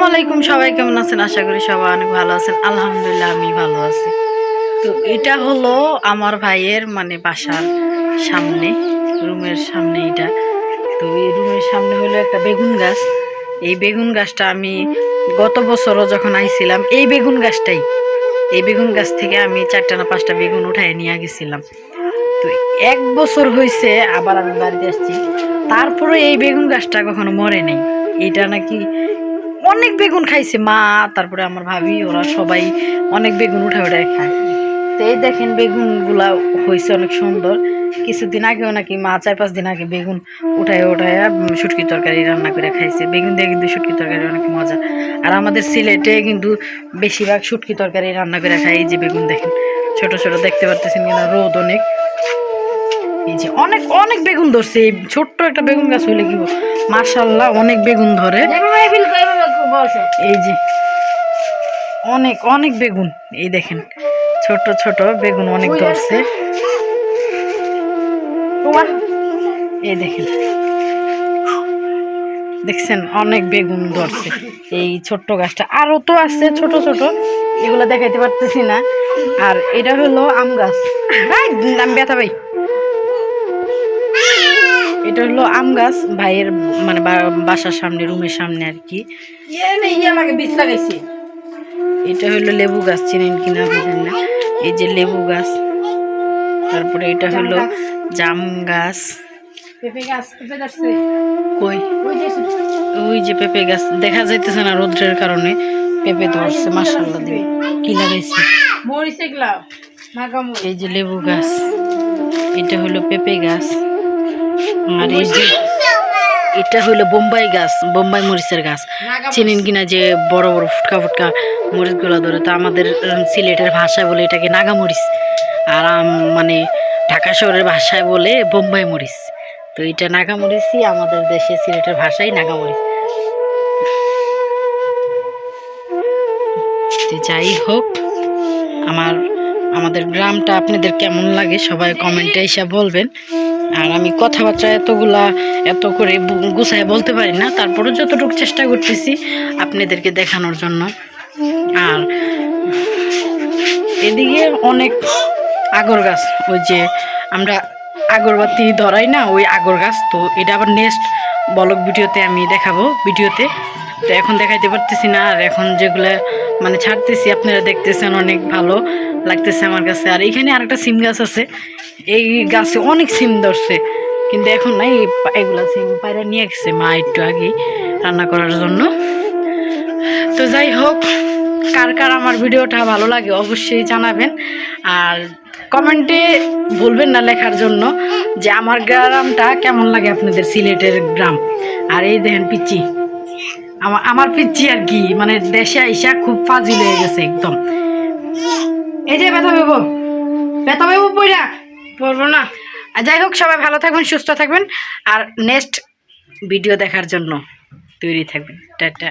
আসসালামু আলাইকুম, সবাই কেমন আছেন? আশা করি সবাই অনেক ভালো আছেন। আলহামদুলিল্লাহ, আমি ভালো আছি। তো এটা হলো আমার ভাইয়ের মানে বাসার সামনে, রুমের সামনে এটা। তো এই রুমের সামনে হলো একটা বেগুন গাছ। এই বেগুন গাছটা আমি গত বছরও যখন আইছিলাম, এই বেগুন গাছটাই। এই বেগুন গাছ থেকে আমি চারটা না পাঁচটা বেগুন উঠায় নিয়ে গেছিলাম। তো এক বছর হয়েছে আবার আমি বাড়িতে আসছি। তারপরে এই বেগুন গাছটা কখনো মরে নেই। এটা নাকি অনেক বেগুন খাইছে মা, তারপরে আমার ভাবি, ওরা সবাই অনেক বেগুন উঠে উঠে খায়। তো এই দেখেন বেগুনগুলা হয়েছে অনেক সুন্দর। কিছুদিন আগেও নাকি মা, চার পাঁচ দিন আগে বেগুন উঠায় উঠায় শুটকি তরকারি রান্না করে খাইছে। বেগুন দিয়ে কিন্তু শুটকি তরকারি অনেক মজা। আর আমাদের সিলেটে কিন্তু বেশিরভাগ শুটকি তরকারি রান্না করে খায় এই যে বেগুন দেখেন। ছোট ছোট দেখতে পারতেছেন কিনা, রোদ অনেক। এই যে অনেক অনেক বেগুন ধরছে। এই ছোট্ট একটা বেগুন গাছ হইলে কি মার্শাল্লাহ অনেক বেগুন ধরে। এই যে। অনেক অনেক বেগুন। এই দেখেন ছোট ছোট বেগুন অনেক ধরছে। এই দেখেন। দেখছেন অনেক বেগুন ধরছে। এই ছোট্ট গাছটা। আরও তো আছে ছোট ছোট। এগুলো দেখাইতে পারতেছি না। আর এটা হলো আম গাছ। আমি ব্যথা ভাই। এটা হলো আম গাছ ভাইয়ের মানে বাসার সামনে রুমের সামনে আর কি। এটা হলো লেবু গাছ চিনেন কিনা বুঝেন না। এই যে লেবু গাছ। তারপরে এটা হলো জাম গাছ। কই? ওই যে পেঁপে গাছ। দেখা যাইতেছে না রোদ্রের কারণে পেঁপে ধরছে মাসাল্লাহ দিবে কি লাগাইছে? এই যে লেবু গাছ। এটা হলো পেঁপে গাছ। আর এই যে এটা হলো বোম্বাই গাছ বোম্বাই মরিচের গাছ। চিনেন কিনা যে বড় বড় ফুটকা ফুটকা মরিচগুলো ধরে তো আমাদের সিলেটের ভাষায় বলে এটাকে নাগা মরিচ। আর মানে ঢাকা শহরের ভাষায় বলে বোম্বাই মরিচ। তো এটা নাগা মরিচই আমাদের দেশে সিলেটের ভাষাই নাগা মরিচ। তো যাই হোক আমার আমাদের গ্রামটা আপনাদের কেমন লাগে সবাই কমেন্টে এসে বলবেন। আর আমি কথাবার্তা এতগুলা, এত করে গুছায় বলতে পারি না। তারপরে যতটুকু চেষ্টা করতেছি আপনাদেরকে দেখানোর জন্য। আর এদিকে অনেক আগর গাছ, ওই যে আমরা আগরবাতি ধরাই না, ওই আগর গাছ। তো এটা আবার নেক্সট বলক ভিডিওতে আমি দেখাবো, ভিডিওতে। তো এখন দেখাইতে পারতেছি না, আর এখন যেগুলো মানে ছাড়তেছি, আপনারা দেখতেছেন অনেক ভালো লাগতেছে আমার কাছে। আর এইখানে আরেকটা সিম গাছ আছে এই গাছে অনেক সিম ধরছে, কিন্তু এখন নাই, এগুলা সিম পায়রা নিয়ে গেছে মা একটু আগে রান্না করার জন্য। তো যাই হোক, কার কার আমার ভিডিওটা ভালো লাগে অবশ্যই জানাবেন, আর কমেন্টে বলবেন না লেখার জন্য যে আমার গ্রামটা কেমন লাগে আপনাদের সিলেটের গ্রাম। আর এই দেখেন পিচ্ছি আমার আমার পিচ্ছি আর কি মানে দেশে আইসা খুব ফাজিল হয়ে গেছে একদম। এই যে ব্যথা পেবো ব্যথা পেবো পইরা। পড়ব না। যাই হোক, সবাই ভালো থাকবেন, সুস্থ থাকবেন। আর নেক্সট ভিডিও দেখার জন্য তৈরি থাকবেন। টাটা।